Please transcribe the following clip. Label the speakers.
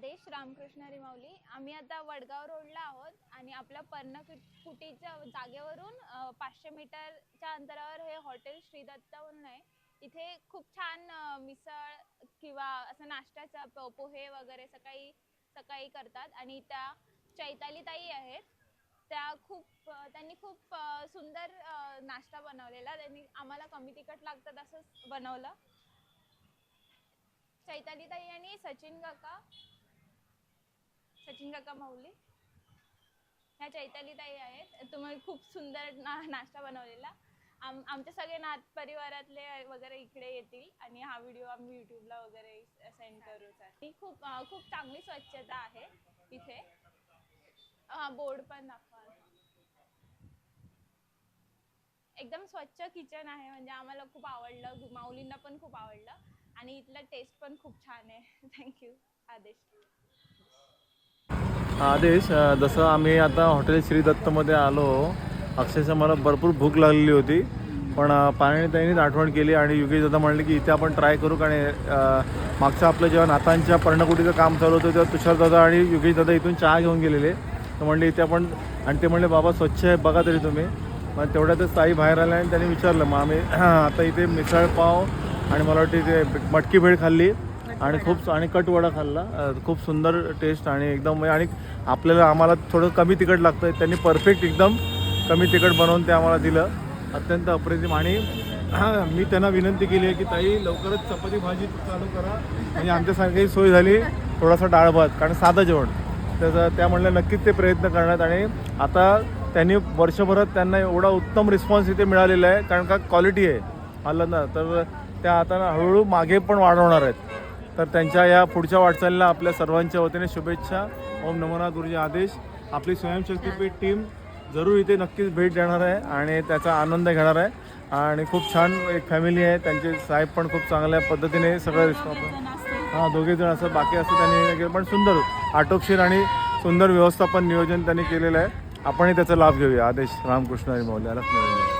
Speaker 1: आदेश रामकृष्ण रिमावली. आम्ही आता वडगाव रोडला आहोत आणि आपल्या पर्णकुटीच्या जागेवरून पाचशे मीटरच्या अंतरावर हे हॉटेल श्रीदत्त म्हणून आहे. इथे खूप छान मिसळ किंवा असं नाश्त्याचा पो पोहे वगैरे सकाळी सकाळी करतात. आणि त्या चैताली ताई आहेत. त्या खूप त्यांनी खूप सुंदर नाश्ता बनवलेला. त्यांनी आम्हाला कमी तिखट लागतात असंच बनवलं. चैताली ताई आणि सचिन काका. सचिन काका माऊली. ह्या चैताली ताई आहेत. तुम्ही खूप सुंदर ना नाश्ता बनवलेला. आम आमचे सगळे नात परिवारातले वगैरे इकडे येतील आणि हा व्हिडिओ आम्ही यूट्यूबला वगैरे सेंड आहे खूप खूप चांगली स्वच्छता आहे इथे. हा बोर्ड पण दाखवा. एकदम स्वच्छ किचन आहे. म्हणजे आम्हाला खूप आवडलं. माऊलींना पण खूप आवडलं. आणि इथलं टेस्ट पण खूप छान आहे. थँक्यू आदेश.
Speaker 2: आदेश जसं आम्ही आता हॉटेल श्री दत्तमध्ये आलो अक्षरशः मला भरपूर भूक लागलेली होती पण अ, पाण्याने त्यांनीच आठवण केली आणि योगेश दादा म्हणले की इथे आपण ट्राय करू आणि मागचं आपलं जेव्हा नातांच्या पर्णकुटीचं काम चालू होतं तेव्हा तुषार दादा आणि योगेश दादा इथून चहा घेऊन गेलेले. तर म्हणले इथे आपण आणि ते म्हणले बाबा स्वच्छ आहे बघा तरी तुम्ही. मग तेवढ्यातच ताई बाहेर आल्या आणि त्यांनी विचारलं मग आम्ही आता इथे मिसळ पाव आणि मला वाटते इथे मटकी भेळ खाल्ली. आणि खूप आणि कटवडा खाल्ला. खूप सुंदर टेस्ट आणि एकदम म्हणजे आणि आपल्याला आम्हाला थोडं कमी तिखट लागतं त्यांनी परफेक्ट एकदम कमी तिखट बनवून ते आम्हाला दिलं. अत्यंत अप्रतिम. आणि मी त्यांना विनंती केली आहे की ताई लवकरच चपाती भाजी चालू करा. म्हणजे आमच्यासारखी सोय झाली थोडासा डाळ भात कारण साधं जेवण. त्याचं त्या म्हणल्या नक्कीच ते प्रयत्न करण्यात आणि आता त्यांनी वर्षभरात त्यांना एवढा उत्तम रिस्पॉन्स इथे मिळालेला आहे कारण का क्वालिटी आहे. आलं ना तर त्या आता हळूहळू मागे पण वाढवणार आहेत. तर त्यांच्या या पुढच्या वाटचालीला आपल्या सर्वांच्या वतीने शुभेच्छा. ओम नमोना गुरुजी आदेश. आपली स्वयंशक्तीपीठ टीम जरूर इथे नक्कीच भेट देणार आहे आणि त्याचा आनंद घेणार आहे. आणि खूप छान एक फॅमिली आहे. त्यांचे साहेब पण खूप चांगल्या पद्धतीने सगळं रिस्पॉन्स हां दोघे जण असं बाकी असं त्यांनी पण सुंदर आटोपशीर आणि सुंदर व्यवस्थापन नियोजन त्यांनी केलेलं आहे. आपणही त्याचा लाभ घेऊया. आदेश रामकृष्ण हरी मौल्या लक्ष्मी